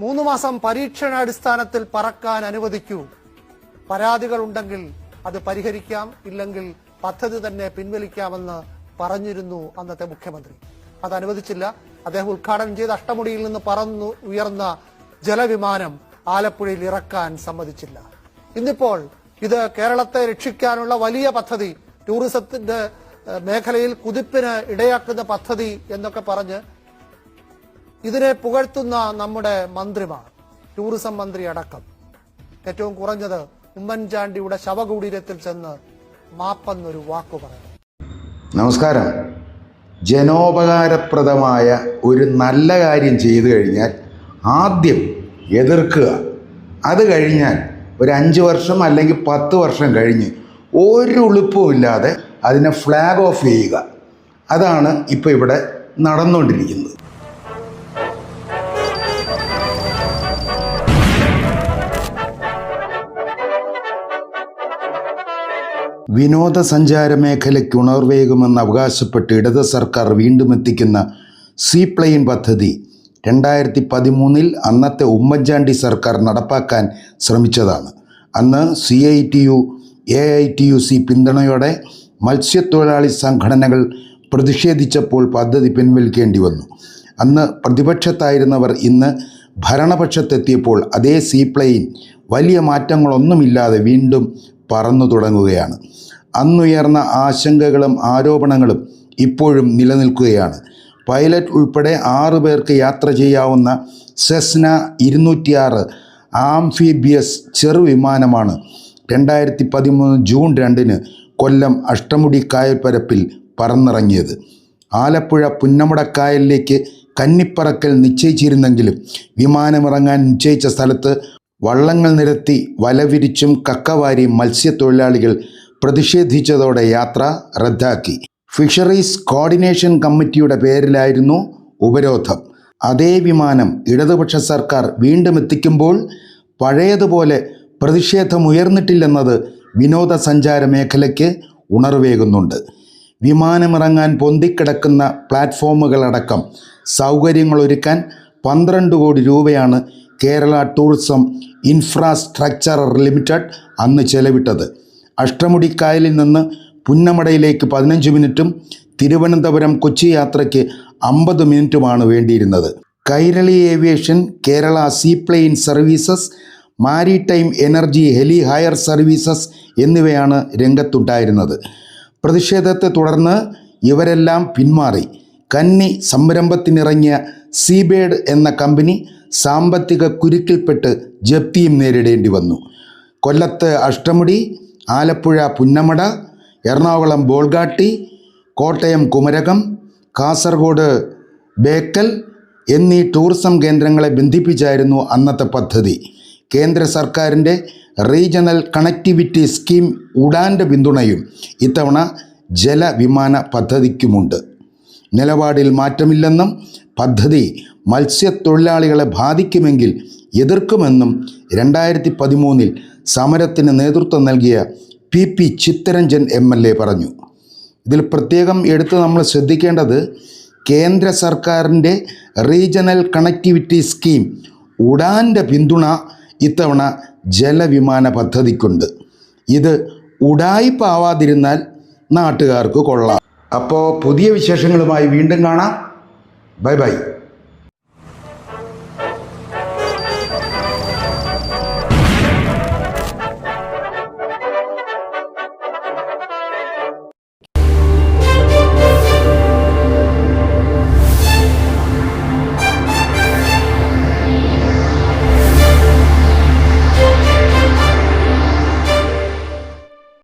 മൂന്ന് മാസം പരീക്ഷണാടിസ്ഥാനത്തിൽ പറക്കാൻ അനുവദിക്കൂ. പരാതികൾ ഉണ്ടെങ്കിൽ അത് പരിഹരിക്കാം ഇല്ലെങ്കിൽ പദ്ധതി തന്നെ പിൻവലിക്കാമെന്ന് പറഞ്ഞിരുന്നു അന്നത്തെ മുഖ്യമന്ത്രി. അത് അനുവദിച്ചില്ല. അദ്ദേഹം ഉദ്ഘാടനം ചെയ്ത് അഷ്ടമുടിയിൽ നിന്ന് പറന്നു ഉയർന്ന ജലവിമാനം ആലപ്പുഴയിൽ ഇറക്കാൻ സമ്മതിച്ചില്ല. ഇന്നിപ്പോൾ ഇത് കേരളത്തെ രക്ഷിക്കാനുള്ള വലിയ പദ്ധതി ടൂറിസത്തിന്റെ മേഖലയിൽ കുതിപ്പിന് ഇടയാക്കുന്ന പദ്ധതി എന്നൊക്കെ പറഞ്ഞ് ഇതിനെ പുകഴ്ത്തുന്ന നമ്മുടെ മന്ത്രിമാർ ടൂറിസം മന്ത്രി അടക്കം. ഏറ്റവും കുറഞ്ഞത് ഉമ്മൻചാണ്ടിയുടെ ശവകുടീരത്തിൽ ചെന്ന് മാപ്പെന്നൊരു വാക്കു പറയണം നമസ്കാരം. ജനോപകാരപ്രദമായ ഒരു നല്ല കാര്യം ചെയ്തു കഴിഞ്ഞാൽ ആദ്യം എതിർക്കുക. അത് കഴിഞ്ഞാൽ ഒരു അഞ്ച് വർഷം അല്ലെങ്കിൽ പത്ത് വർഷം കഴിഞ്ഞ് ഒരു ഉളുപ്പുമില്ലാതെ അതിനെ ഫ്ലാഗ് ഓഫ് ചെയ്യുക. അതാണ് ഇപ്പോൾ ഇവിടെ നടന്നുകൊണ്ടിരിക്കുന്നത്. വിനോദസഞ്ചാര മേഖലയ്ക്ക് ഉണർവേകുമെന്ന് അവകാശപ്പെട്ട് ഇടത് സർക്കാർ വീണ്ടും എത്തിക്കുന്ന സീ പ്ലെയിൻ പദ്ധതി രണ്ടായിരത്തി പതിമൂന്നിൽ അന്നത്തെ ഉമ്മൻചാണ്ടി സർക്കാർ നടപ്പാക്കാൻ ശ്രമിച്ചതാണ്. അന്ന് C I T U A I T U C പിന്തുണയോടെ മത്സ്യത്തൊഴിലാളി സംഘടനകൾ പ്രതിഷേധിച്ചപ്പോൾ പദ്ധതി പിൻവലിക്കേണ്ടി വന്നു. അന്ന് പ്രതിപക്ഷത്തായിരുന്നവർ ഇന്ന് ഭരണപക്ഷത്തെത്തിയപ്പോൾ അതേ സീപ്ലെയിൻ വലിയ മാറ്റങ്ങളൊന്നുമില്ലാതെ വീണ്ടും പറന്നു തുടങ്ങുകയാണ്. അന്നുയർന്ന ആശങ്കകളും ആരോപണങ്ങളും ഇപ്പോഴും നിലനിൽക്കുകയാണ്. പൈലറ്റ് ഉൾപ്പെടെ ആറു പേർക്ക് യാത്ര ചെയ്യാവുന്ന സെസ്ന ഇരുന്നൂറ്റിയാറ് ആംഫിബിയസ് ചെറുവിമാനമാണ് രണ്ടായിരത്തി പതിമൂന്ന് ജൂൺ രണ്ടിന് കൊല്ലം അഷ്ടമുടി കായൽപ്പരപ്പിൽ പറന്നിറങ്ങിയത്. ആലപ്പുഴ പുന്നമടക്കായലിലേക്ക് കന്നിപ്പറക്കൽ നിശ്ചയിച്ചിരുന്നെങ്കിലും വിമാനമിറങ്ങാൻ നിശ്ചയിച്ച സ്ഥലത്ത് വള്ളങ്ങൾ നിരത്തി വലവിരിച്ചും കക്കവാരി മത്സ്യത്തൊഴിലാളികൾ പ്രതിഷേധിച്ചതോടെ യാത്ര റദ്ദാക്കി. ഫിഷറീസ് കോർഡിനേഷൻ കമ്മിറ്റിയുടെ പേരിലായിരുന്നു ഉപരോധം. അതേ വിമാനം ഇടതുപക്ഷ സർക്കാർ വീണ്ടും എത്തിക്കുമ്പോൾ പഴയതുപോലെ പ്രതിഷേധം പ്രതിഷേധമുയർന്നിട്ടില്ലെന്നത് വിനോദസഞ്ചാര മേഖലയ്ക്ക് ഉണർവേകുന്നുണ്ട്. വിമാനമിറങ്ങാൻ പൊന്തിക്കിടക്കുന്ന പ്ലാറ്റ്ഫോമുകളടക്കം സൗകര്യങ്ങളൊരുക്കാൻ പന്ത്രണ്ട് കോടി രൂപയാണ് കേരള ടൂറിസം ഇൻഫ്രാസ്ട്രക്ചർ ലിമിറ്റഡ് അന്ന് ചെലവിട്ടത്. അഷ്ടമുടിക്കായലിൽ നിന്ന് പുന്നമടയിലേക്ക് പതിനഞ്ച് മിനിറ്റും തിരുവനന്തപുരം കൊച്ചി യാത്രയ്ക്ക് അമ്പത് മിനിറ്റുമാണ് വേണ്ടിയിരുന്നത്. Kairali aviation Kerala seaplane services maritime energy heli hire services എന്നിവയാണ് രംഗത്തുണ്ടായിരുന്നത്. പ്രതിഷേധത്തെ തുടർന്ന് ഇവരെല്ലാം പിന്മാറി. കന്നി സംരംഭത്തിനിറങ്ങിയ സീബേഡ് എന്ന കമ്പനി സാമ്പത്തിക കുരുക്കിൽപ്പെട്ട് ജപ്തിയും നേരിടേണ്ടി വന്നു. കൊല്ലത്ത് അഷ്ടമുടി ആലപ്പുഴ പുന്നമട എറണാകുളം ബോൾഗാട്ടി കോട്ടയം കുമരകം കാസർഗോഡ് ബേക്കൽ എന്നീ ടൂറിസം കേന്ദ്രങ്ങളെ ബന്ധിപ്പിച്ചായിരുന്നു അന്നത്തെ പദ്ധതി. കേന്ദ്ര സർക്കാരിന്റെ റീജിയണൽ കണക്ടിവിറ്റി സ്കീം ഉഡാന്റെ പിന്തുണയും ഇത്തവണ ജലവിമാന പദ്ധതിക്കുമുണ്ട്. നിലപാടിൽ മാറ്റമില്ലെന്നും പദ്ധതി മത്സ്യത്തൊഴിലാളികളെ ബാധിക്കുമെങ്കിൽ എതിർക്കുമെന്നും രണ്ടായിരത്തി പതിമൂന്നിൽ സമരത്തിന് നേതൃത്വം നൽകിയ P P Chittaranjan M L A പറഞ്ഞു. ഇതിൽ പ്രത്യേകം എടുത്ത് നമ്മൾ ശ്രദ്ധിക്കേണ്ടത് കേന്ദ്ര സർക്കാരിന്റെ റീജിയണൽ കണക്ടിവിറ്റി സ്കീം ഉഡാന്റെ പിന്തുണ ഇത്തവണ ജലവിമാന പദ്ധതിക്കുണ്ട്. ഇത് ഉഡായിപ്പാവാതിരുന്നാൽ നാട്ടുകാർക്ക് കൊള്ളാം. അപ്പോൾ പുതിയ വിശേഷങ്ങളുമായി വീണ്ടും കാണാം. Bye bye.